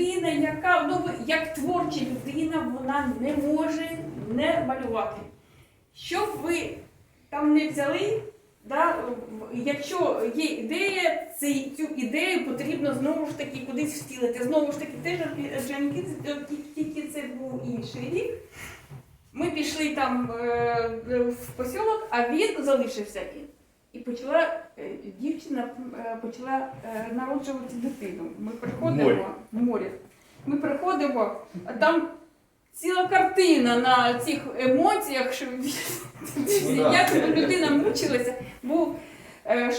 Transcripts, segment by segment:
людина, яка ну, як творча людина, вона не може не малювати. Щоб ви там не взяли, да, якщо є ідея, цей- цю ідею потрібно знову ж таки кудись втілити. Знову ж таки, теж Джанкін, тільки це був інший рік. Ми пішли там е, в посілок, а він залишився. І- почала е, дівчина е, почала е, народжувати дитину. Ми приходимо Море. в море. Ми приходимо, а там ціла картина на цих емоціях, що Ну як людина мучилася. Був е,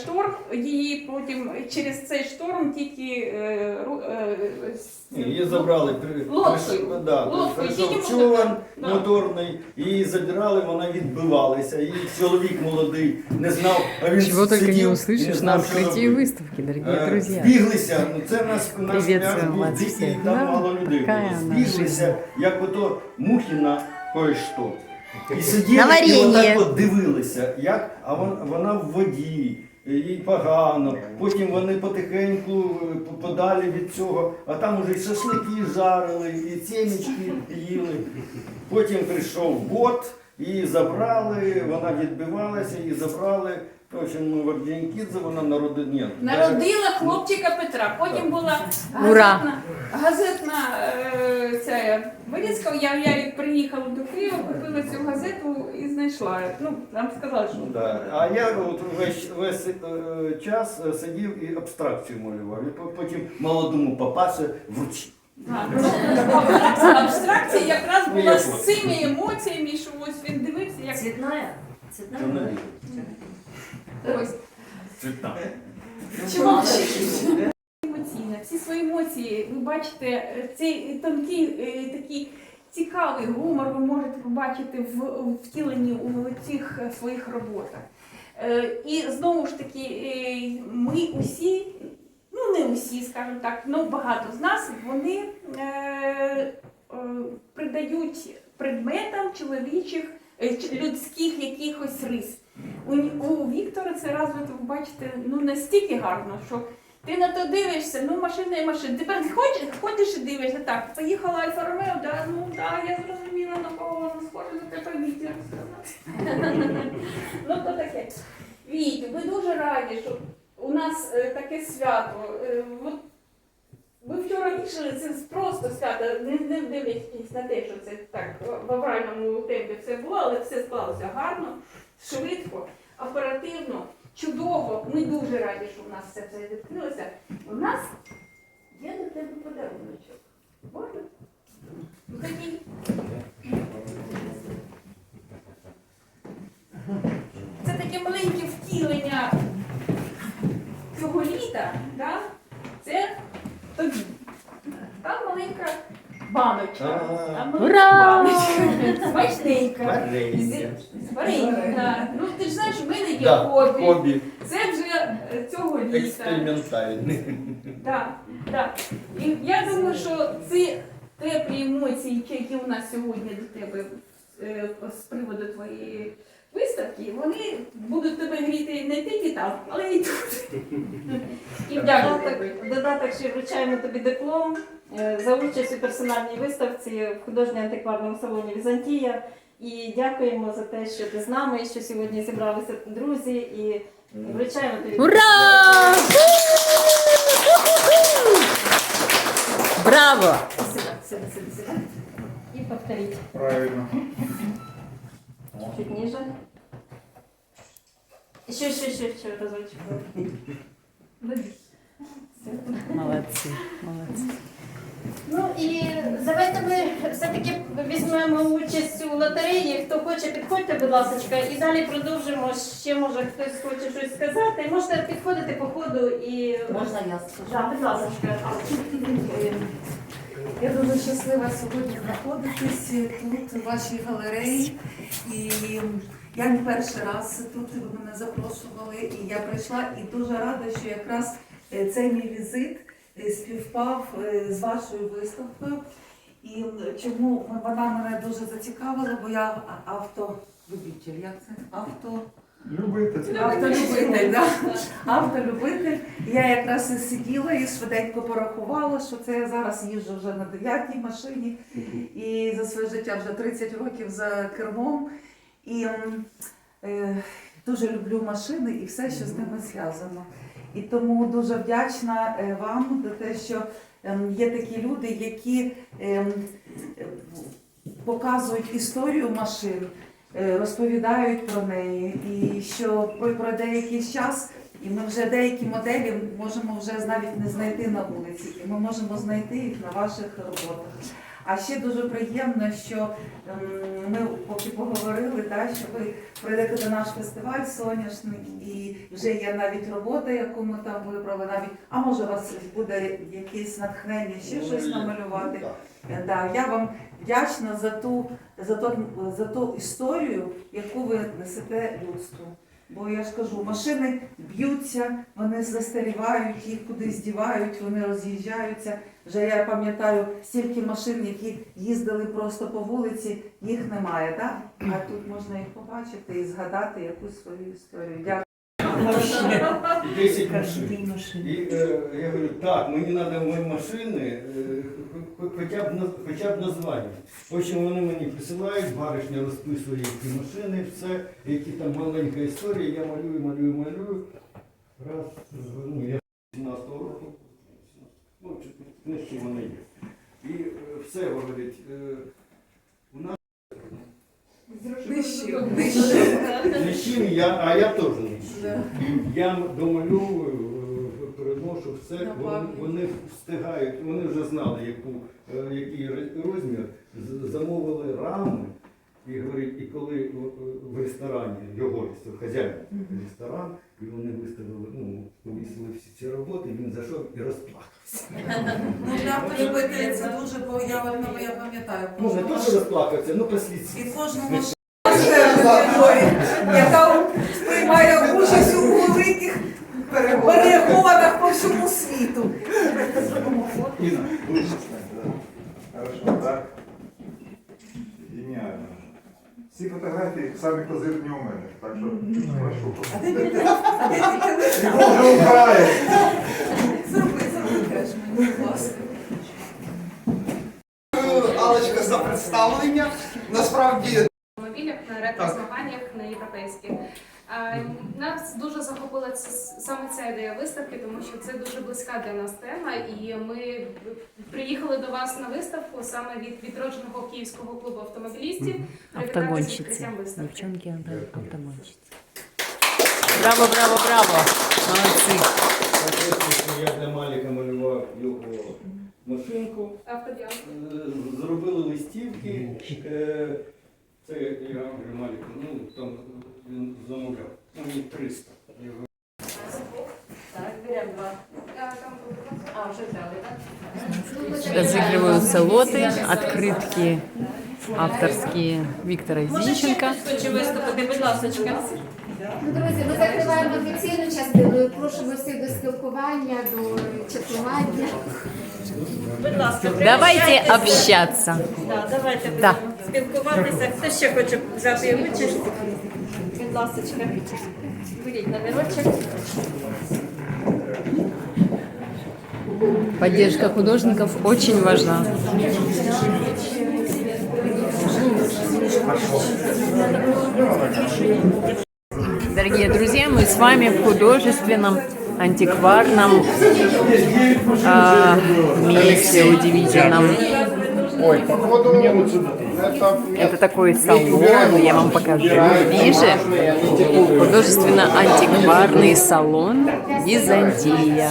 шторм, її потім через цей шторм тільки е, ру- е, с- Ні, Її забрали, при- Лодкою. прийшов- да, Лодкою. прийшов Тільки човен Да. моторний, її забирали, вона відбивалася. І чоловік молодий не знав, а він Чего только сидів не і услышишь знав, на що открытии робити. выставки, дорогие Е, друзья. Збіглися, ну це наш, наш Приветствуем пляж був вас дикий, всіх. там Да, мало людей какая було. она Збіглися, як ото мухи на кое-що. І сиділи На і варенье. отак от дивилися, як, а вон- вона в воді. Їй погано, потім вони потихеньку е, по- подалі від цього, а там уже і шашлики жарили, і сімечки їли. Потім прийшов бот, її забрали, вона відбивалася, її забрали. В общем, в Ордінкідзе вона народила. Ні, Народила хлопчика Петра. Потім була Ура! газетна, газетна е, ця вирізка. Я, я приїхала до Києва, купила цю газету і знайшла. Ну, нам сказали, що Ну, да. А я от весь, весь е, час е, сидів і абстракцію малював. І потім молодому папаше вручив. Да, ну, абстракція якраз Ну, була з цими емоціями, що ось він дивився, як Цветная? Цветная? Ось. Цвіта. Чому емоційна? Всі свої емоції, ви бачите, цей тонкий, е, такий цікавий гумор ви можете побачити в в втіленні у цих своїх роботах. Е, І знову ж таки, е, ми усі, ну не усі, скажімо так, ну багато з нас, вони е, е, придають предметам чоловічих, е, людських якихось рис. У, у Віктора це розвито, ви бачите, ну настільки гарно, що ти на то дивишся, ну машина і машина. Тепер ходиш, ходиш і дивишся, так, поїхала Альфа Ромео, да, ну да, я зрозуміла, на кого вона схожа, на тебе Вітя сказати. ну то таке. Вітю, ми дуже раді, що у нас е, таке свято. Е, ви вчора рішили, це просто свято, не дивлячись на те, що це так в авральному темпі все було, але все склалося гарно, швидко, оперативно, чудово. Ми дуже раді, що у нас все це відкрилося. У нас є до тебе подаруночок. Можна? Ну, такий. Це таке маленьке втілення цього літа, да? це тобі. Там маленька баночка. Там маленька баночка. Смачненька. Вареньем, да. Ну ти ж знаєш, в мене є Да, хобі. хобі Це вже е, цього літа. експериментальний. Так, так. І я думаю, що ці теплі емоції, які у нас сьогодні до тебе е, з приводу твоєї виставки, вони будуть тебе гріти не тільки там, але й тут. І дякую тобі. Додаток, додаток ще вручаємо тобі диплом е, за участь у персональній виставці в художньо-антикварному салоні Візантія. І дякуємо за те, що ти з нами, що сьогодні зібралися друзі, і вручаємо тобі. Ура! Браво! Сюди, сюди, сюди, сюди. І повторіть. Правильно. Чуть ниже. Ще, ще, ще, ще разочек. Молодцы, молодцы. Ну і давайте ми все-таки візьмемо участь у лотереї. Хто хоче, підходьте, будь ласка, і далі продовжимо. Ще може хтось хоче щось сказати. Можете підходити по ходу і Можна я скажу? Да, будь ласка. Я дуже щаслива сьогодні знаходитись тут, у вашій галереї. І я не перший раз тут ви мене запрошували, і я прийшла і дуже рада, що якраз е, цей мій візит співпав е, з вашою виставкою. І чому вона мене дуже зацікавила, бо я автолюбитель, як це? Авто. Любитель. Автолюбитель, да. Автолюбитель. Я якраз і сиділа і швиденько порахувала, що це я зараз їжджу вже на дев'ятій машині і за своє життя вже 30 років за кермом. І е, дуже люблю машини і все, що з ними зв'язано. І тому дуже вдячна е, вам за те, що ем, є такі люди, які ем, показують історію машин, е, розповідають про неї, і що про- пройде якийсь час, і ми вже деякі моделі можемо вже навіть не знайти на вулиці, і ми можемо знайти їх на ваших роботах. А ще дуже приємно, що ем, ми поки поговорили, та, що ви прийдете до наш фестиваль соняшник, і вже є навіть робота, яку ми там вибрали, навіть, а може у вас буде якесь натхнення, ще щось намалювати. Так. Е, Да, я вам вдячна за ту, за, ту, за ту історію, яку ви несете людству. Бо я ж кажу, машини б'ються, вони застарівають, їх кудись дівають, вони роз'їжджаються. Вже я пам'ятаю стільки машин, які їздили просто по вулиці, їх немає, так? А тут можна їх побачити і згадати якусь свою історію. Дякую. 10 машин. І е, я говорю, так, мені треба мої машини, е, хоча б, на- хоча б названня. В общем, вони мені присилають, баришня розписує ці машини, все, які там маленька історія, я малюю, малюю, малюю. Раз, ну, я 17-го року, ну, книжки вони є. І е, все говорить, е, у нас чим я, а я теж не. Я домальовую, е, переношу все, вони, вони встигають, вони вже знали, яку, який розмір, замовили рами. І говорить, і коли в- в ресторані його хазяїн ресторан, і вони виставили, ну, повісили всі ці роботи, він зайшов і розплакався. Ну, для любити, це дуже, бо я, ну, я пам'ятаю. Ну, не то, що розплакався, ну послідці. І кожному яка Всі фотографії самі козирні у мене, так що прошу. А ти тільки а тільки І Боже Україна! зроби, зроби теж мені, будь ласка. Алечка за представлення. Насправді автомобілях на ретро-змаганнях на європейських. Е, Нас дуже захопила ц- саме ця ідея виставки, тому що це дуже близька для нас тема, і ми приїхали до вас на виставку саме від відродженого київського клубу автомобілістів. привітати з Автогонщицы. відкриттям виставки. Девчонки авто- автогонщицы. Браво, браво, браво. Молодцы. Соответственно, я для Маліка малював його машинку. Автодіал. Е, Зробили листівки. Е, Це я говорю, Маліку, ну там він замовляв. Ну, мені 300. Я говорю, Так, беремо два. Е, там буде А, вже взяли, так? Разыгрываются лоты, открытки авторские Виктора Зинченко. Хоче виступити, будь ласка. Ну, друзі, ми закриваємо офіційну частину. Прошимо всіх до спілкування, до чатування. Будь ласка, Давайте общаться. Да, давайте Да. будемо спілкуватися. Хто ще хоче взяти участь? Будь ласка, беріть номерочок. Поддержка художников очень важна. Дорогие друзья, мы с вами в художественном антикварном а, месте удивительном. Ой, походу, это... Это такой салон, я вам покажу ближе. Художественно-антикварный салон Византия.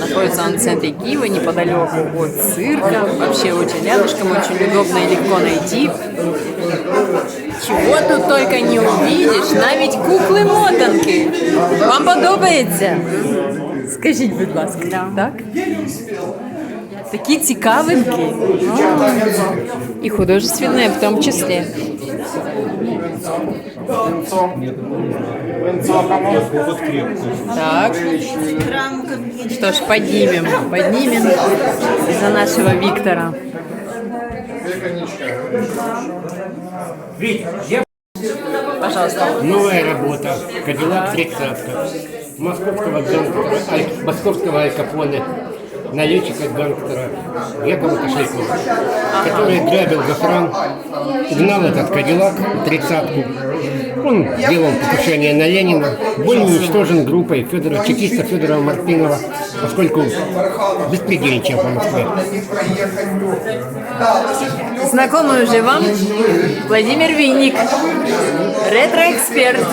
Находится он в центре Киева, неподалеку от цирка. Вообще очень рядышком, очень удобно и легко найти. Чего тут только не увидишь, навіть кукли мотанки. Вам подобається? Скажіть, будь ласка, так? Такі цікавинки. І художественные в том числе. Так. Что ж, поднимем, поднимем за нашего Виктора. Конечка. Щоб допомогти Пожалуйста. Новая работа. Кадиллак 30 Московского гангстера, Аль- московского Аль Капоне, налетчика гангстера Якова Кошелькова, который грабил Гафран, гнал этот Кадиллак, тридцатку. Он делал покушение на Ленина, был уничтожен группой Федора, чекиста Федора Мартынова, поскольку беспредельничал по Москве. Знакомый уже вам Владимир Винник, ретро-эксперт.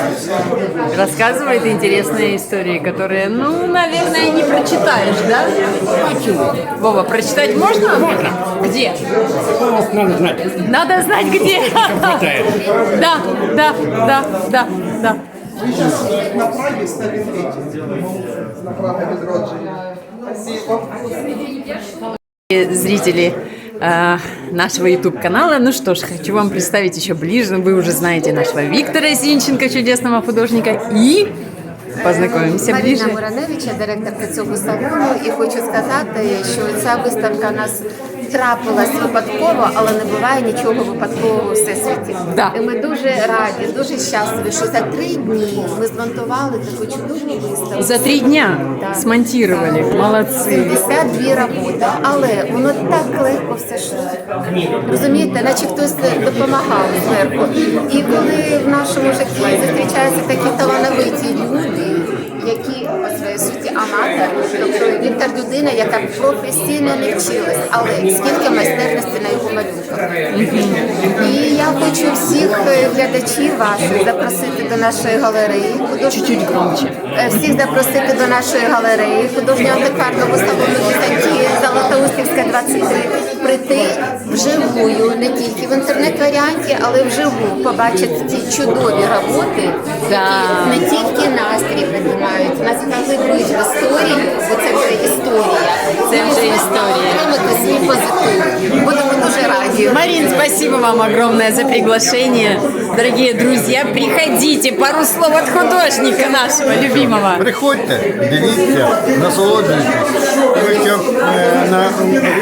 Рассказывает интересные истории, которые, ну, наверное, не прочитаешь, да? Вова, прочитать можно? Можно. Где? Надо знать. Надо знать где. хватает. Да, да, да, да, да. На Прагі стали третій. На Прага відродження. Спасибо. зрители э, нашего YouTube-канала. Ну что ж, хочу вам представить еще ближе. Вы уже знаете нашего Виктора Зинченко, чудесного художника. И познакомимся ближе. Марина Мураневич, я директорка цього салону, і хочу сказати, що ця виставка нас трапилась випадково, але не буває нічого випадкового у всесвіті. Да. І ми дуже раді, дуже щасливі, що за три дні ми змонтували таку чудову виставку. За три дня смонтировали. Молодцы. 72 роботи, але воно так легко все йшло. Розумієте, наче хтось допомагав зверху. І коли в нашому житті зустрічаються такі талановиті люди, які по своїй суті аматори, тобто Віктор людина, яка професійно не вчилась, але скільки майстерності на його малюнках. І я хочу всіх е, глядачів ваших запросити до нашої галереї. Чуть-чуть громче. Всіх запросити до нашої галереї художнього антикварного салону Візантії Золотоустівська 23. Прийти вживую, не тільки в інтернет-варіанті, але вживу побачити ці чудові роботи, які не тільки настрій піднімають, нас заглиблюють в історію, бо це вже історія. Це вже історія. Отримати свій позитив. Будемо дуже раді. Марин, спасибо вам огромное за приглашение. Дорогие друзья, приходите, пару слов от художника нашего любимого. Приходьте, дивіться, насолоджуйтесь. Тому що е, на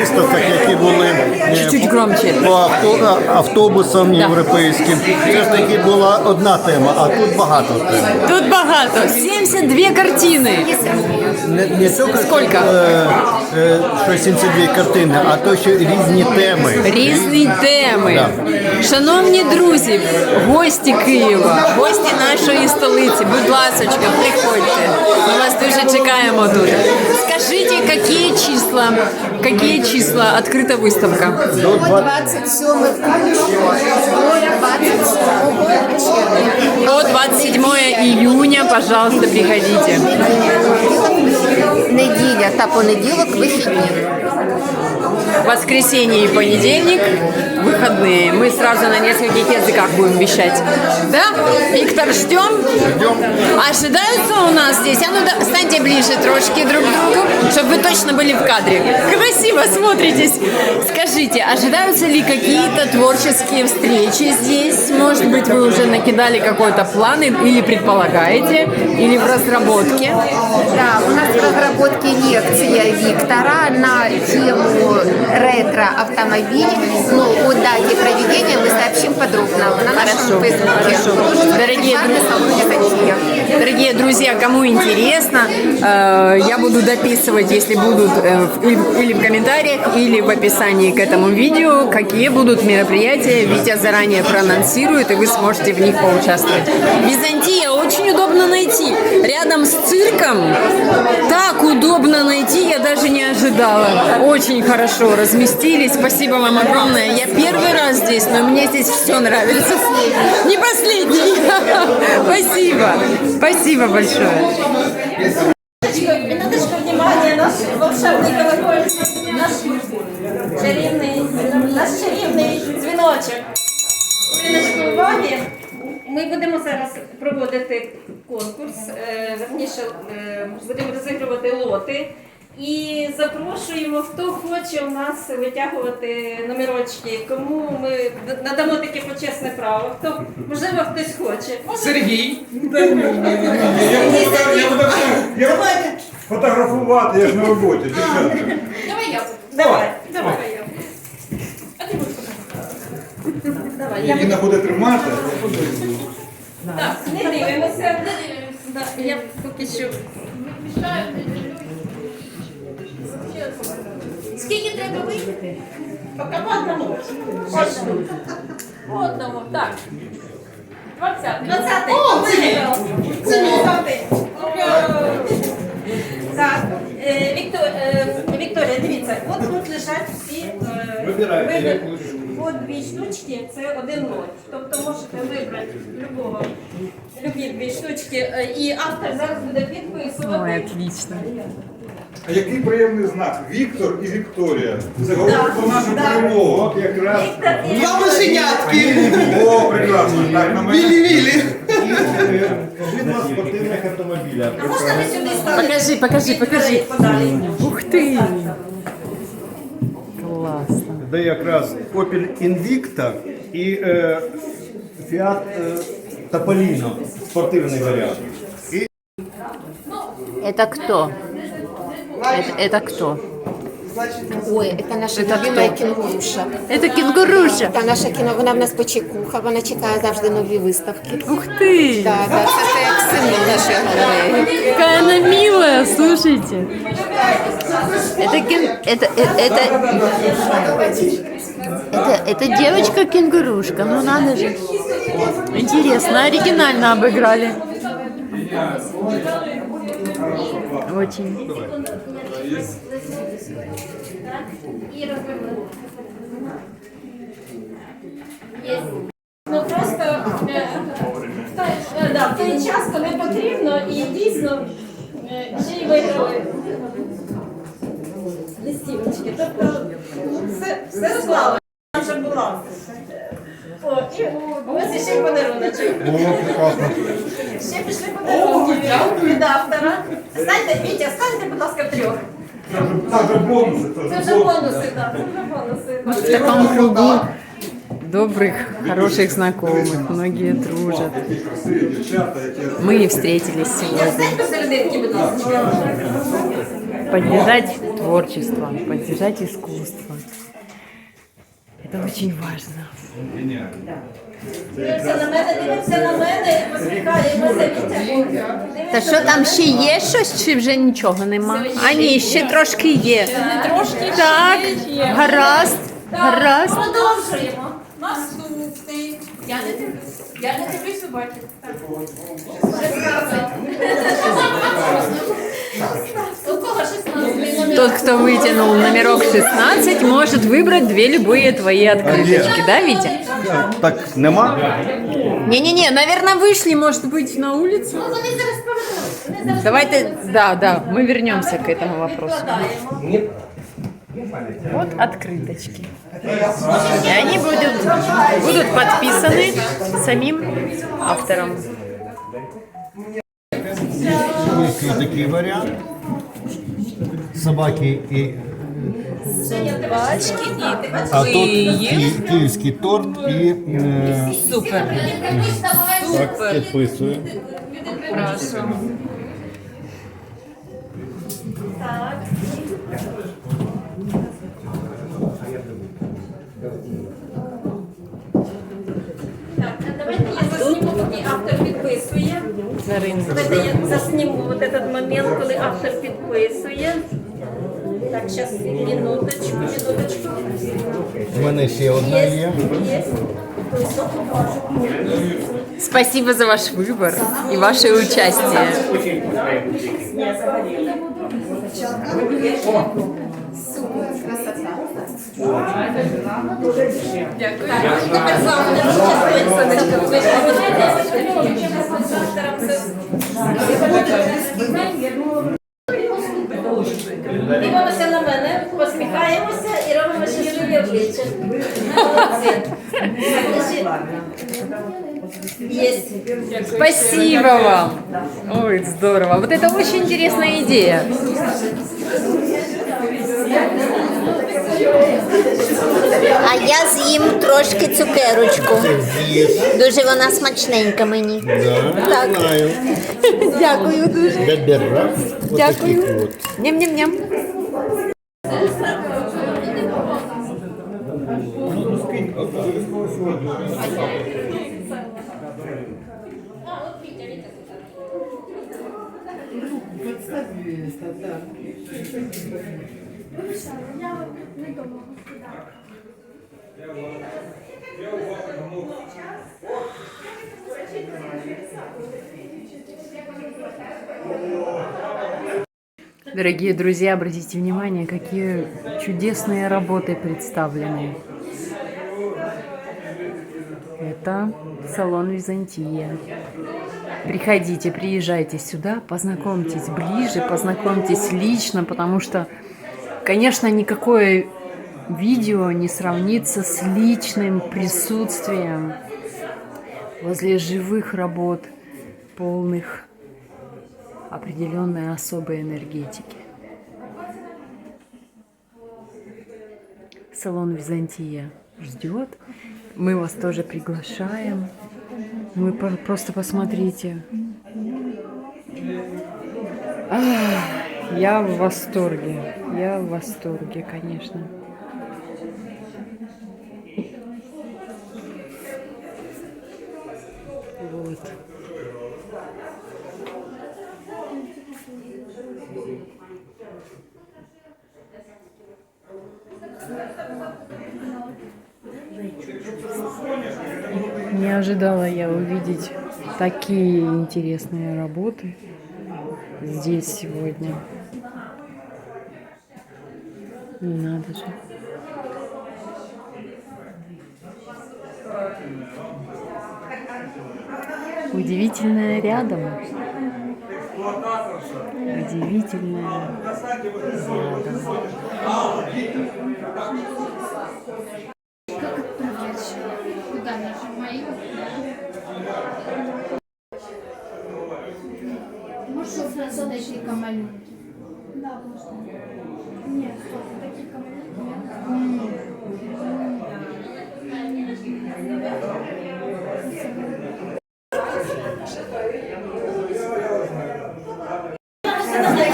виставках, які були е, Чуть-чуть громче. по авто, автобусам європейським, все ж таки була одна тема, а тут багато тем. Тут багато. 72 картини. Не, не тільки Скільки? е, е, що 72 картини, а то що різні теми. Різні теми. Шановні друзі, гості Києва, гості нашої столиці, будь ласочка, приходьте. Ми вас дуже чекаємо тут. Скажіть, які числа, які числа відкрита виставка? До 27 включно, до 27 червня. До 27 июня, пожалуйста, приходите. Неділя та понеділок вихідні. Воскресенье и понедельник выходные. Мы сразу на нескольких языках будем вещать. Да? Виктор, ждем? Ждем. Ожидаются у нас здесь? А ну да, станьте ближе трошки друг к другу, чтобы вы точно были в кадре. Красиво смотритесь. Скажите, ожидаются ли какие-то творческие встречи здесь? Может быть, вы уже накидали какой-то план или предполагаете, или в разработке? Да, у нас в разработке лекция Виктора на тему ретро-автомобиль. Ну, о дате проведения мы сообщим подробно на нашем фейсбуке. Дорогие Византия. Дорогие друзья, кому интересно, э, я буду дописывать, если будут э, или в комментариях, или в описании к этому видео, какие будут мероприятия. Витя заранее проанонсирует, и вы сможете в них поучаствовать. Византия очень удобно найти. Рядом с цирком так удобно найти, я даже не ожидала. Очень хорошо разместились. Спасибо вам огромное. Я первый раз здесь, но мне здесь все нравится. Не последний. Спасибо. Спасибо большое. Конкурс, е, верніше е, будемо розігрувати лоти. І запрошуємо, хто хоче у нас витягувати номерочки, кому ми надамо таке почесне право. Хто можливо хтось хоче. Сергій. Я фотографувати, я ж на роботі. Давай я. Давай. Давай я. А ти будеш Давай. Я Інна буде тримати. Так, не дивимося. Да, Я поки що. Скільки треба вийти? Поки по одному. По одному, так. Двадцятий. Двадцятий. О, це Так, е, е, Вікторія, дивіться, от тут лежать всі е, Вибирайте. От дві штучки це один лот. Тобто можете вибрати любого, любі дві штучки. І автор зараз буде підписувати. Ой, отлично. А який приємний знак? Віктор і Вікторія. Це говорить про нашу перемогу. От якраз Віктор і Два мишенятки. О, прекрасно. Так, на мене. Вілі-вілі. видно спортивних автомобіля. А можна ви сюди ставите? Покажи, покажи, покажи. Подалі. Ух ти! Класно. Де якраз Opel Invicta і е, Fiat е, Topolino, спортивний варіант. І Это кто? Это, это кто? Ой, це наша любима кінгуруша. Это кенгуруша. Та наша кіно, вона в нас почекуха, вона чекає завжди нові виставки. Ух ты! Так, так, це, це як символ нашої галереї. Какая она милая, слушайте. Это кен... Это, э, это, это, это девочка-кенгурушка, ну надо же. Интересно, оригинально обыграли. Очень. І розвернути. Є. Ну просто е, в той, е, да, в той час, коли потрібно, і дійсно е, ще й виграли листівочки. Тобто все, все склало. Вже була. О, і ось ще й подаруночок. Ще пішли подарунки від автора. Знаєте, Вітя, станьте, будь ласка, трьох. Це вже, бонуси. Це Це вже бонуси, так, це вже бонуси. В таком кругу добрых, хороших знакомых. Многие дружат. Які красиві дівчата, які... Мы и встретились сегодня. Стань посерединки, будь ласка. Поддержать творчество, поддержать искусство. Это очень важно. Дивимося на мене, дивимося на мене, посміхаємося, Вітя. Та що там ще є щось, чи вже нічого нема? А ні, ще трошки є. Трошки Так, гаразд, гаразд. Продовжуємо. Наступний. Я не дивлюсь. Я не дивлюсь бачу. У кого 16? Тот, кто вытянул номерок 16, может выбрать две любые твои открыточки, да, Витя? Так нема? Не-не-не, наверное, вышли, может быть, на улицу. Зараз Давайте, да, да, мы вернемся к этому вопросу. складаємо. Вот открыточки. И они будут, будут подписаны самим автором. Ось такий варіант. Собаки і. Бачки А тут ки- київський торт і е, Супер. так, підписую. Так, Поки автор підписує. Давайте я засніму вот этот момент, коли автор підписує. Так, зараз минуточку, минуточку. У мене ще одна Є, є. є. Спасибо за ваш выбор и ваше участие. Тепер з вами не розчастують, сонечко. Ви ж пам'ятаєте, з автором це- Дивимося на мене, посміхаємося і робимо щасливі обличчя. Молодці. Есть. Спасибо вам. Ой, здорово. Вот это очень интересная идея. А я з'їм трошки цукерочку. Дуже вона смачненька мені. Так. Дякую дуже. Дякую. Ням-ням-ням. Дорогие друзья, обратите внимание, какие чудесные работы представлены. Это салон Византия. Приходите, приезжайте сюда, познакомьтесь ближе, познакомьтесь лично, потому что, конечно, никакое видео не сравнится с личным присутствием возле живых работ, полных определенной особой энергетики. Салон Византия ждет. Мы вас тоже приглашаем. По- просто посмотрите. Я в восторге. Я в восторге, конечно. Вот. Не ожидала я увидеть такие интересные работы здесь сегодня. Надо же. Удивительное рядом. Удивительное рядом. Как отправлять? Куда нажимаю? Может, сразу дочка маленький. Да, можно. Нет, таких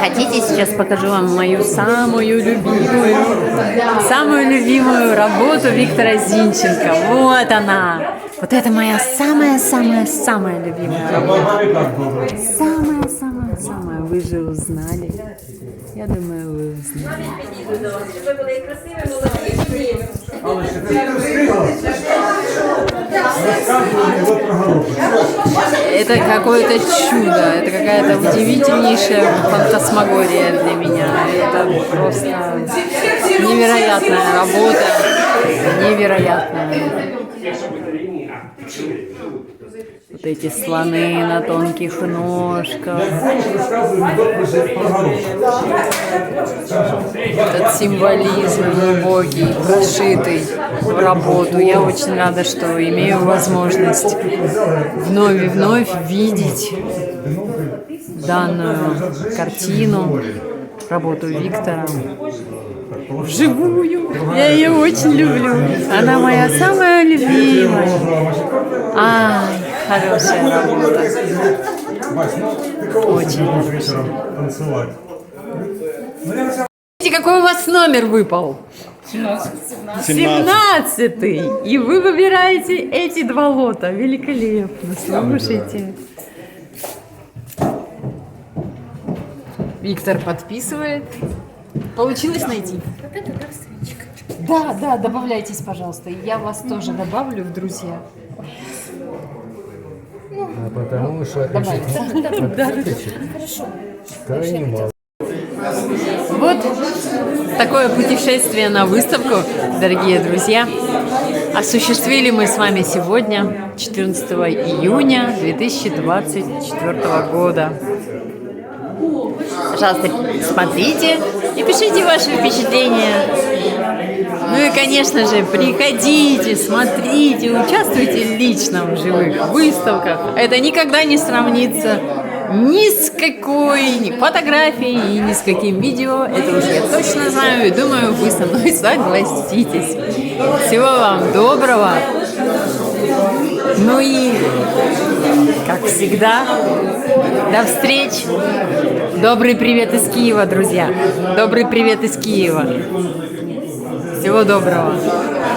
Хотите, сейчас покажу вам мою самую любимую, самую любимую работу Виктора Зинченко. Вот она. Вот это моя самая-самая-самая любимая работа. Самая-самая-самая. Вы же узнали. Я думаю, вы узнали. Это какое-то чудо, это какая-то удивительнейшая фантасмагория для меня. Это просто невероятная работа, невероятная. Вот эти слоны на тонких ножках, этот символизм глубокий, прошитый в работу. Я очень рада, что имею возможность вновь и вновь видеть данную картину, работу Виктора. Вживую. Я ее очень люблю. Она моя самая любимая. Ай, хорошая работа. Ну Очень? Ну, Видите, какой у вас номер выпал? 17 И вы выбираете эти два лота. Великолепно. Слушайте. Виктор подписывает. Получилось найти? Да, да, добавляйтесь, пожалуйста. Я вас тоже добавлю в друзья. Потому что крайне мало. Вот такое путешествие на выставку, дорогие друзья. Осуществили мы с вами сегодня, 14 июня 2024 года. Пожалуйста, смотрите и пишите ваши впечатления. Ну и, конечно же, приходите, смотрите, участвуйте лично в живых выставках. Это никогда не сравнится ни с какой ни фотографией ни с каким видео. Это уж я точно знаю и думаю, вы со мной согласитесь. Всего вам доброго. Ну и, как всегда, до встреч. Добрый привет из Киева, друзья. Добрый привет из Киева. Всего доброго.